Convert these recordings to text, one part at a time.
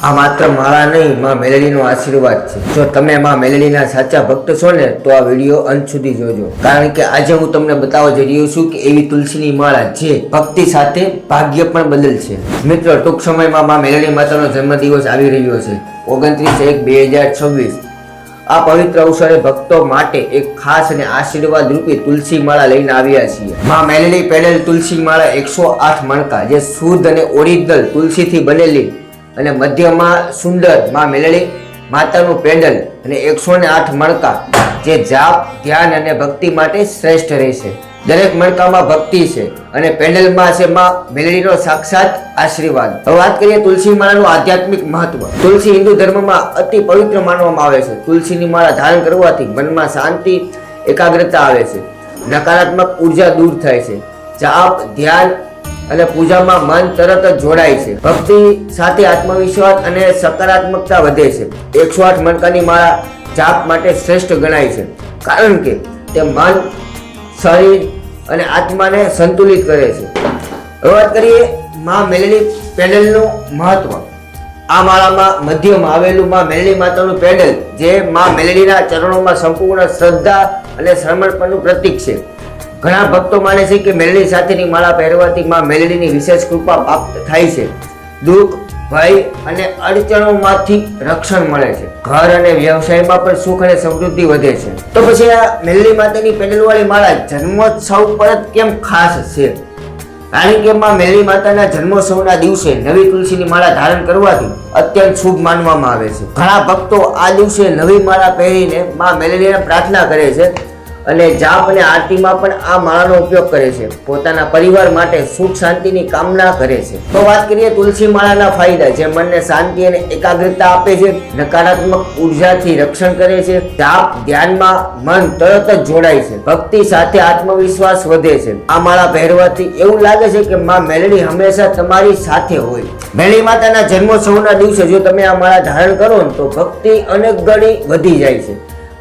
આ માત્ર મારા નહીં, માં મેલેડીનો આશીર્વાદ છે. જો તમે માં મેલેડીના સાચા ભક્ત છો ને, તો આ વીડિયો અંત સુધી જોજો. કારણ કે આજે હું તમને બતાવવા જઈ રહ્યો છું કે એવી તુલસીની માળા જે ભક્તિ સાથે ભાગ્ય પણ બદલશે મિત્રો, ટૂંક સમયમાં માં મેલેડી માતાનો જન્મદિવસ આવી રહ્યો છે. ઓગણત્રીસ એક બે હજાર છવ્વીસ. આ પવિત્ર અવસરે ભક્તો માટે એક ખાસ અને આશીર્વાદ રૂપી તુલસી માળા લઈને આવ્યા છીએ. માં મેલેડી પેડેલ તુલસી માળા એકસો આઠ મણકા, જે શુદ્ધ અને ઓરિજિનલ તુલસીથી બનેલી અને મધ્યમાં સુંદરમાં મેલડી, માતાનું પેન્ડલ અને એકસો ને આઠ મણકા, જે જાપ, ધ્યાન અને ભક્તિ માટે શ્રેષ્ઠ રહેશે. દરેક મણકામાં ભક્તિ છે અને પેન્ડલમાં છે માં મેલડીનો સાક્ષાત આશીર્વાદ. હવે વાત કરીએ તુલસી માળાનું આધ્યાત્મિક મહત્વ. તુલસી હિન્દુ ધર્મમાં અતિ પવિત્ર માનવામાં આવે છે. તુલસીની માળા ધારણ કરવાથી મનમાં શાંતિ, એકાગ્રતા આવે છે. નકારાત્મક ઊર્જા દૂર થાય છે. જાપ, ધ્યાન અને પૂજામાં મન તરત જ જોડાય છે. ભક્તિ સાથે આત્મવિશ્વાસ અને સકારાત્મકતા વધે છે. એકસો આઠ મણકાની માળા જાપ માટે શ્રેષ્ઠ ગણાય છે. કારણ કે તે મન, શરીર અને આત્માને સંતુલિત કરે છે. હવે વાત કરીએ માં મેલણી પેડલનું મહત્વ. આ માળામાં મધ્યમાં આવેલું માં મેલણી માતાનું પેડલ, જે માં મેલણીના ચરણોમાં સંપૂર્ણ શ્રદ્ધા અને સમર્પણનું પ્રતીક છે. ઘણા ભક્તો માને છે કે મેલડી સાથેની માળા પહેરવાથી માં મેલડીની વિશેષ કૃપા પ્રાપ્ત થાય છે. દુઃખ, ભય અને અડચણોમાંથી રક્ષણ મળે છે. ઘર અને વ્યવસાયમાં પણ સુખ અને સમૃદ્ધિ વધે છે. તો પછી આ મેલડી માતાની પેડલવાળી માળા જન્મોત્સવ પર કેમ ખાસ છે? કારણ કે માં મેલડી માતાના જન્મોત્સવના દિવસે નવી તુલસીની માળા ધારણ કરવાથી અત્યંત શુભ માનવામાં આવે છે. ઘણા ભક્તો આ દિવસે નવી માળા પહેરીને માં મેલડીને પ્રાર્થના કરે છે અને જાપ અને આરતીમાં પણ આ માળાનો ઉપયોગ કરે છે. પોતાના પરિવાર માટે સુખ શાંતિની કામના કરે છે. તો વાત કરીએ તુલસી માળાના ફાયદા, જે મનને શાંતિ અને એકાગ્રતા આપે છે, નકારાત્મક ઉર્જાથી રક્ષણ કરે છે. જાપ ધ્યાનમાં મન તરત જ જોડાય છે. ભક્તિ સાથે આત્મવિશ્વાસ વધે છે. આ માળા પહેરવાથી એવું લાગે છે કે માં મેલડી હંમેશા તમારી સાથે હોય. મેલડી માતાના જન્મોત્સવના દિવસે જો તમે આ માળા ધારણ કરો ને તો ભક્તિ અનેક ગણી વધી જાય છે.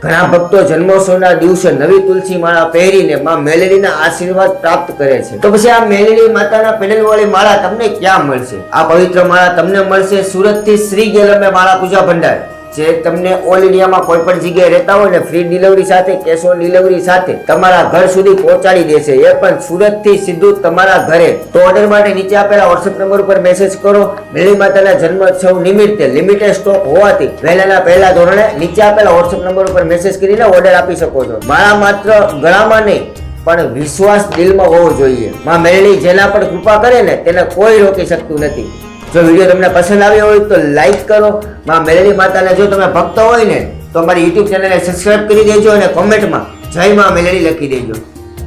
ઘણા ભક્તો જન્મોત્સવના દિવસે નવી તુલસી માળા પહેરીને માં મેલેડીના આશીર્વાદ પ્રાપ્ત કરે છે. તો પછી આ મેલેડી માતાના પેડલ વાળી માળા તમને ક્યાં મળશે? આ પવિત્ર માળા તમને મળશે સુરતથી શ્રી ગેલમે માળા પૂજા ભંડાર. જે તમને ઓલ ઇન્ડિયામાં કોઈ પણ જગ્યાએ રહેતા હોય ને ફ્રી ડિલિવરી સાથે કેશ ઓન ડિલિવરી સાથે તમારા ઘર સુધી પહોંચાડી દેશે. એ પણ સુરતથી સીધું તમારા ઘરે. તો ઓર્ડર માટે નીચે આપેલા વોટ્સએપ નંબર ઉપર મેસેજ કરો. મેળી માતાના જન્મોત્સવ નિમિત્તે લિમિટેડ સ્ટોક હોવાથી વહેલાના પહેલા ધોરણે નીચે આપેલા વોટ્સએપ નંબર ઉપર મેસેજ કરીને ઓર્ડર આપી શકો છો. મારા માત્ર ગળામાં નહીં, પણ વિશ્વાસ દિલમાં હોવો જોઈએ. માં મેળડી જેના પર કૃપા કરે ને, તેને કોઈ રોકી શકતું નથી. જો વીડિયો તમને પસંદ આવ્યો હોય તો લાઈક કરો. માં મેળડી માતાને જો તમે ભક્ત હોય ને, તો અમારી યુટ્યુબ ચેનલને સબસ્ક્રાઇબ કરી દેજો અને કોમેન્ટમાં જય માં મેળડી લખી દેજો.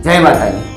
જય માતાજી.